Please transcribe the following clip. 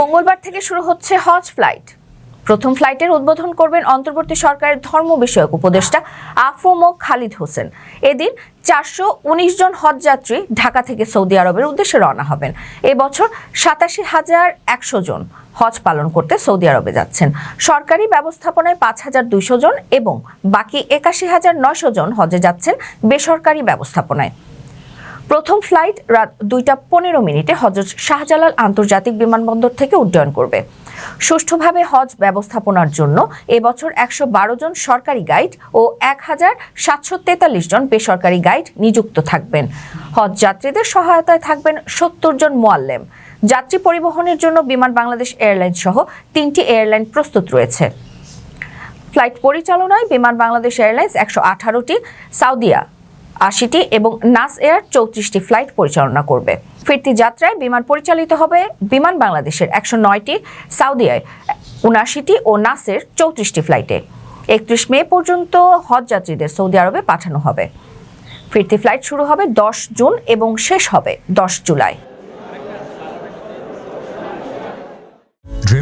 মঙ্গলবার থেকে শুরু হচ্ছে হজ ফ্লাইট। প্রথম ফ্লাইটের উদ্বোধন করবেন অন্তর্বর্তী সরকারের ধর্ম বিষয়ক উপদেষ্টা আফমো খালিদ হোসেন। এদিন চারশো উনিশ জন হজযাত্রী ঢাকা থেকে সৌদি আরবের উদ্দেশ্যে রওনা হবেন। এবছর সাতাশি হাজার একশো জন হজ পালন করতে সৌদি আরবে যাচ্ছেন। সরকারি ব্যবস্থাপনায় পাঁচ হাজার দুইশো জন এবং বাকি একাশি হাজার নয়শো জন হজে যাচ্ছেন বেসরকারি ব্যবস্থাপনায়। প্রথম ফ্লাইট রাত দুইটা পনেরো মিনিটে হজরত শাহজালাল আন্তর্জাতিক বিমানবন্দর থেকে উড্ডয়ন করবে। সুষ্ঠুভাবে হজ ব্যবস্থাপনার জন্য এবছর একশো বারো জন সরকারি গাইড ও এক হাজার সাতশো তেতাল্লিশ জন বেসরকারি গাইড নিযুক্ত থাকবেন। হজ যাত্রীদের সহায়তায় থাকবেন সত্তর জন মোয়াল্লেম। যাত্রী পরিবহনের জন্য বিমান বাংলাদেশ এয়ারলাইন সহ তিনটি এয়ারলাইন প্রস্তুত রয়েছে। ফ্লাইট পরিচালনায় বিমান বাংলাদেশ এয়ারলাইন্স একশো আঠারোটি, সাউদিয়া আশিটি এবং নাস এয়ার চৌত্রিশটি ফ্লাইট পরিচালনা করবে। ফিরতি যাত্রায় বিমান পরিচালিত হবে বিমান বাংলাদেশের একশো নয়টি, সাউদিয়ায় উনাশিটি ও নাসের চৌত্রিশটি ফ্লাইটে। একত্রিশ মে পর্যন্ত হজ যাত্রীদের সৌদি আরবে পাঠানো হবে। ফিরতি ফ্লাইট শুরু হবে দশ জুন এবং শেষ হবে দশ জুলাই।